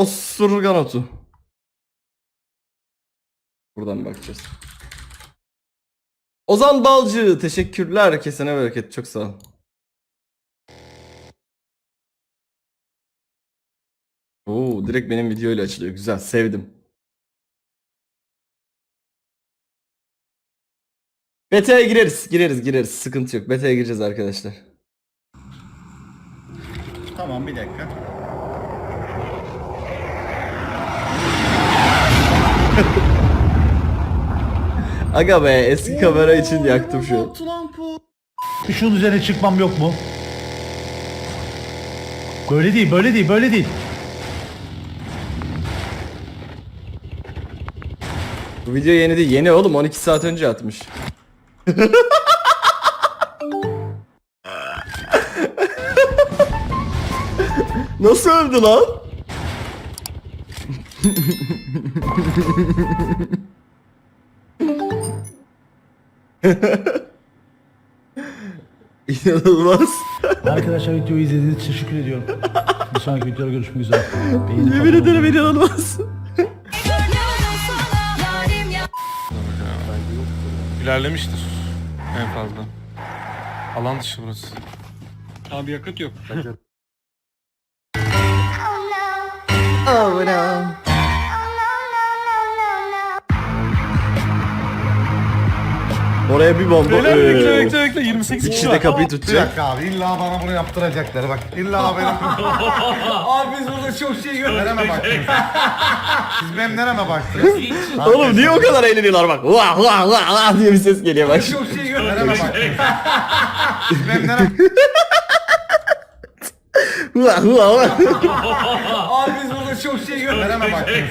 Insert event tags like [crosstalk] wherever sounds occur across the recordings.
Osurgan otu. Buradan bakacağız. Ozan Balcı teşekkürler kesene bereket çok sağ ol. Oo direkt benim video ile açılıyor güzel sevdim. Beta'ya gireriz gireriz gireriz sıkıntı yok Beta'ya gireceğiz arkadaşlar. Tamam bir dakika. [laughs] Aga be eski kamera için yaktım şu an. Şunun üzerine çıkmam yok mu? Böyle değil, böyle değil, böyle değil. Bu video yeni değil yeni oğlum 12 saat önce atmış. [laughs] Nasıl öldü lan? [laughs] İnanılmaz. Arkadaşlar videoyu izlediğiniz için teşekkür ediyorum. Bir sonraki videoda görüşmek üzere. Beğenip Yemin abone olmayı ederim inanılmaz. İlerlemiştir en fazla. Alan dışı burası. Abi yakıt yok. Oh no. Oraya bir bomba. Beyler Ee, bekle bekle bekle 28 Bir kişi kişi de var. kapıyı Bir tutacak. dakika abi illa bana bunu yaptıracaklar bak. İlla [laughs] benim... abi biz burada çok şey görmedik. Nereme baktınız? [laughs] Siz benim nereme baktınız? Oğlum niye o kadar eğleniyorlar bak. Vah vah vah vah diye bir ses geliyor bak. Çok şey görmedik. Nereme baktınız? Siz benim nereme... [laughs] Vah vah vah. Abi çok şey görmedik. Nereme [laughs] baktınız?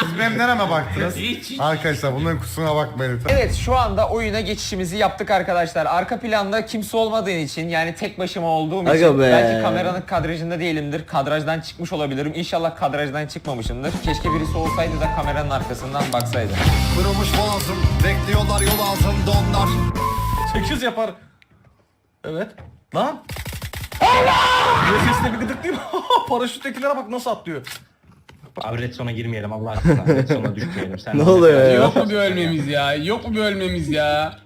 Siz benim nereme baktınız? Arkadaşlar bunların kusuruna bakmayın lütfen. Evet şu anda oyuna geçişimizi yaptık arkadaşlar. Arka planda kimse olmadığı için yani tek başıma olduğum Aga için be. belki kameranın kadrajında değilimdir. Kadrajdan çıkmış olabilirim. İnşallah kadrajdan çıkmamışımdır. Keşke birisi olsaydı da kameranın arkasından baksaydı. Kırılmış boğazım Bekliyorlar yol ağzımda onlar 800 yapar. Evet. Lan. Allah! Sesine bir gıdıklayayım. [laughs] Paraşüttekilere bak nasıl atlıyor. Abi red zone'a girmeyelim Allah aşkına. Red zone'a düşmeyelim. Sen Ne oluyor ya? Yok mu bir ölmemiz ya? Yok mu bir ölmemiz ya?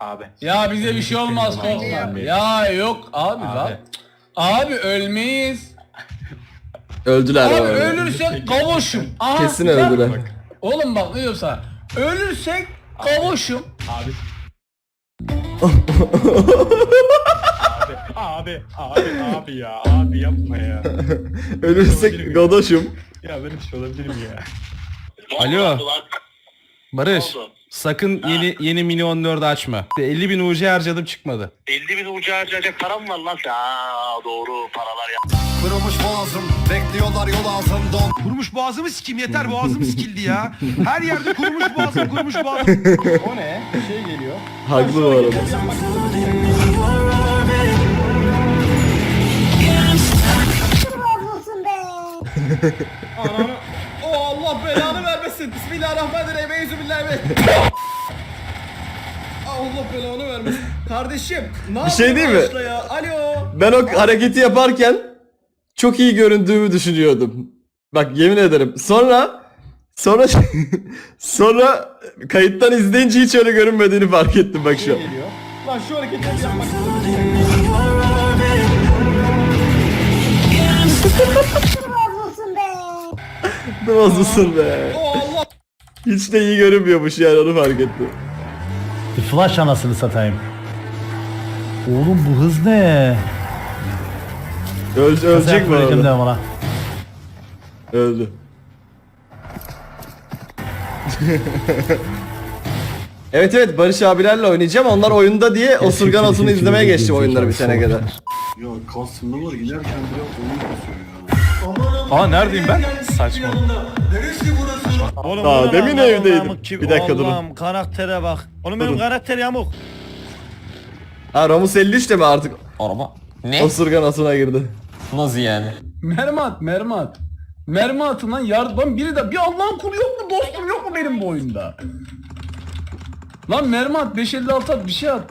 Abi. Ya bize bir şey olmaz korkma. Ya yok abi lan. Abi ölmeyiz. Öldüler Abi arada. ölürsek kavuşum. Aha, Kesin bak. öldüler. Oğlum bak ne diyorsa. Ölürsek kavuşum. Abi. [laughs] abi. Abi. Abi ya. Abi yapma ya. [laughs] Ölürsek godoşum. Ya böyle bir şey olabilir mi ya? Alo. Barış. Sakın yeni yeni mini 14 açma. 50 bin UC harcadım çıkmadı. 50 bin ucu harcayacak param var lan. Aa doğru paralar ya. Kırılmış boğazım Bekliyorlar yol ağzımda Kurumuş boğazımı sikim yeter boğazım sikildi ya. Her yerde kurumuş boğazım kurumuş boğazım. [laughs] O ne? Bir şey geliyor. Haklı bu arada. Ananı. O Allah belanı vermesin. Bismillahirrahmanirrahim. Euzubillahirrahmanirrahim. Allah belanı vermesin. Kardeşim ne Bir şey değil mi? başla ya? Alo. Ben o hareketi yaparken çok iyi göründüğümü düşünüyordum. Bak yemin ederim. Sonra sonra [laughs] sonra kayıttan izleyince hiç öyle görünmediğini fark ettim bak şu an. Geliyor. Lan şu hareketleri yapmak [laughs] Bozulsun be. Hiç de iyi görünmüyormuş yani onu fark ettim. Bir flash anasını satayım. Oğlum bu hız ne? Öl, ölecek mi deme bana. Öldü. evet evet Barış abilerle oynayacağım. Onlar oyunda diye Osurgan Osu'nu izlemeye geçtim oyunları bitene kadar. Aa neredeyim ben? Saçma. Oğlum, Aa, bu ne demin lan? evdeydim. Yamuk gibi. Bir dakika durun. Allah'ım karaktere bak. Oğlum benim Durun. karakter yamuk. Ha Ramus 53 de mi artık Araba. Ne? Osurgan Osu'na girdi? Nasıl yani? Mermi at, mermi at. Mermi atın lan yardım. Lan biri de bir Allah'ın kulu yok mu? Dostum yok mu benim bu oyunda? Lan mermi at, 556 at, bir şey at.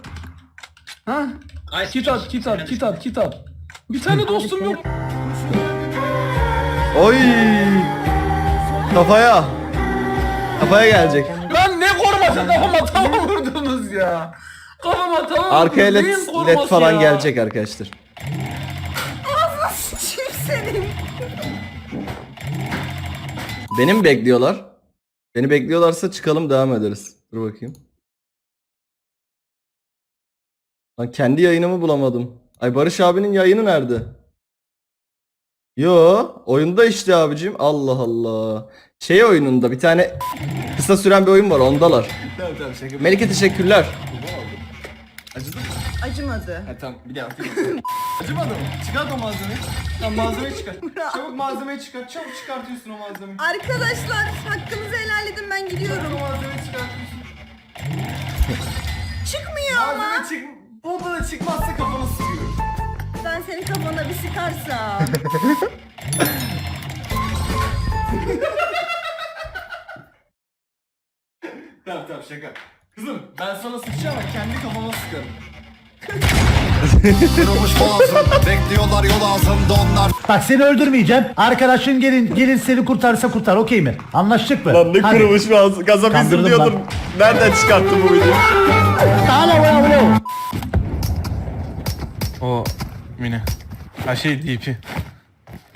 Ha? Kit at, kit at, kit at, kit at. Bir tane dostum yok. Oy. Kafaya. Kafaya gelecek. Lan ne koruması kafama tava vurdunuz ya. Kafama vurdunuz. Arkaya led, led falan ya? gelecek arkadaşlar. Beni mi bekliyorlar? Beni bekliyorlarsa çıkalım devam ederiz. Dur bakayım. Lan kendi yayınımı bulamadım. Ay Barış abinin yayını nerede? Yo, oyunda işte abicim. Allah Allah. Şey oyununda bir tane kısa süren bir oyun var ondalar. Tamam tamam şaka. Melike teşekkürler. Acımadı. Ha, tamam bir daha atayım. Acımadı mı? Çıkart o malzemeyi. Tamam malzemeyi çıkar. Çabuk malzemeyi çıkar. Çabuk çıkartıyorsun o malzemeyi. Arkadaşlar hakkınızı helal edin ben O gidiyorum. malzemeyi çıkartıyorsun. Çıkmıyor ama. Malzeme çık... Bu da çıkmazsa. Ben senin kafana bir sıkarsam. [laughs] Tamam tamam şaka. Kızım ben sana sıkacağım ama kendi kafama sıkarım. Kırılmış boğazım Bekliyorlar yol ağzında onlar Bak seni öldürmeyeceğim. Arkadaşın gelin gelin seni kurtarsa kurtar okey mi? Anlaştık mı? Lan ne Hadi. kurumuş bir gaza bizim Kandırdım diyordum. lan. Nereden çıkarttın bu videoyu? Hala bravo, bravo. O mini. Ha şey DP.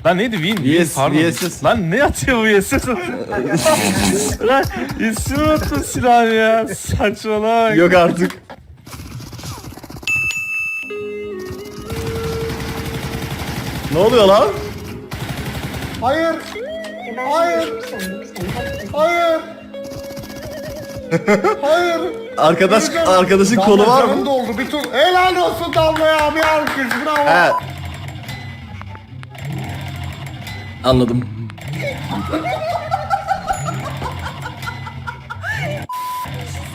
Lan neydi Win? VS, Pardon. VSS. Lan ne atıyor bu VSS? [laughs] Lan ismi attın silahı ya. Saçmalama. Yok artık. Ne oluyor lan? Hayır. Hayır. Hayır. Hayır. Arkadaş arkadaşın kolu var mı? doldu. Bir tur. Helal olsun Damla ya. Bir alkış. Bravo. He. Anladım.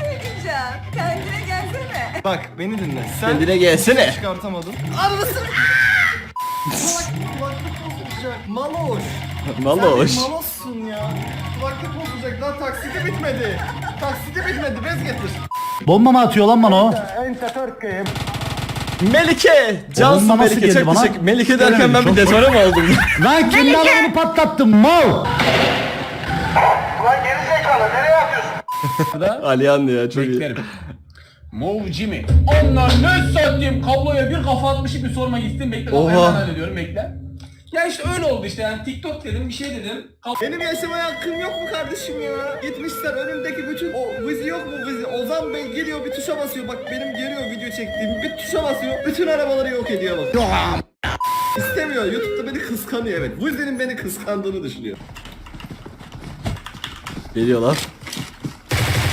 Söyleyeceğim. Kendine gelsene. Bak beni dinle. Sen Kendine gelsene. çıkartamadın. Anlasın. Kulaklık bozulacak. Maloş. [laughs] Maloş. Sen bir malossun ya. Kulaklık bozulacak. Daha taksiti bitmedi. Taksiti bitmedi. Bez getir. Bomba mı atıyor lan bana o? Melike! Oğlum, nasıl Melike geldi çok bana? teşekkür. Melike derken ben bir detone mi oldum? Lan kendi adamını patlattım mal. [laughs] Alihan ya çok iyi. Beklerim. Mov Jimmy. Onlar ne satayım kabloya bir kafa atmışım bir sorma gittim bekle Oha. kafayı hemen hallediyorum bekle. Ya işte öyle oldu işte yani TikTok dedim bir şey dedim. Benim yaşamaya hakkım yok mu kardeşim ya? Gitmişler önümdeki bütün o vizi yok mu vizi? Ozan Bey geliyor bir tuşa basıyor. Bak benim geliyor video çektiğim bir tuşa basıyor. Bütün arabaları yok ediyor bak. İstemiyor. YouTube'da beni kıskanıyor evet. Vizi'nin beni kıskandığını düşünüyor. Geliyorlar.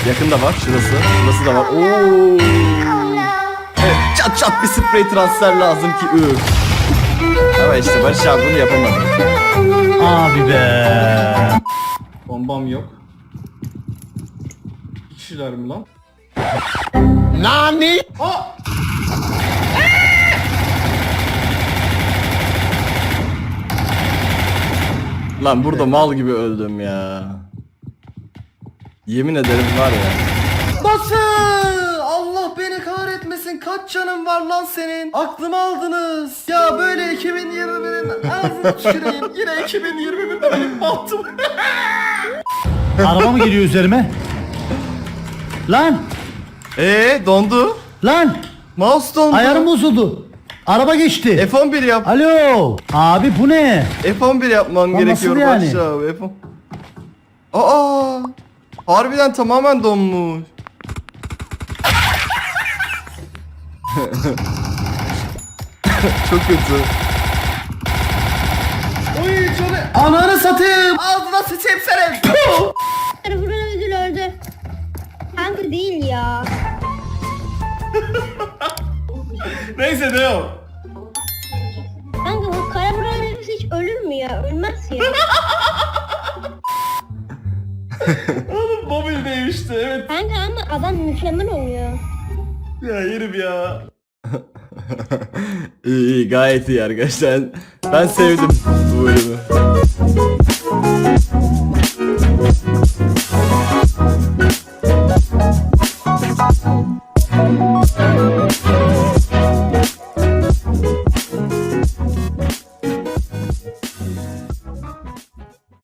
Yakında var şurası. Şurası da var. Oo. Evet, çat çat bir sprey transfer lazım ki üf. Ama işte Barış abi bunu yapamadı. Abi be. Bombam yok. İki kişiler mi lan? Nani? Lan burada mal gibi öldüm ya. Yemin ederim var ya. Nasıl? Allah beni kahretmesin. Kaç canın var lan senin? Aklımı aldınız. Ya böyle 2021'in ağzını tüküreyim. [laughs] Yine 2021'de benim bahtım. [laughs] Araba mı geliyor üzerime? Lan Ee dondu. lan Mouse dondu. ayarım bozuldu. Araba geçti. F11 yap. Alo. Abi bu ne? F11 yapman Lan gerekiyor nasıl yani? Barış abi. F10. Aa! Harbiden tamamen donmuş. [laughs] Çok kötü. Oy çok... Ananı satayım. Ağzına sıçayım senin. Vuran ödül öldü. Kanka değil ya. [laughs] Neyse devam. Kanka bu kara ödül hiç ölür mü ya? Ölmez ya. [laughs] Oğlum mobildeymişti evet. Kanka ama adam mükemmel oynuyor. Ya yerim ya. [laughs] iyi iyi gayet iyi arkadaşlar. Ben sevdim bu bölümü.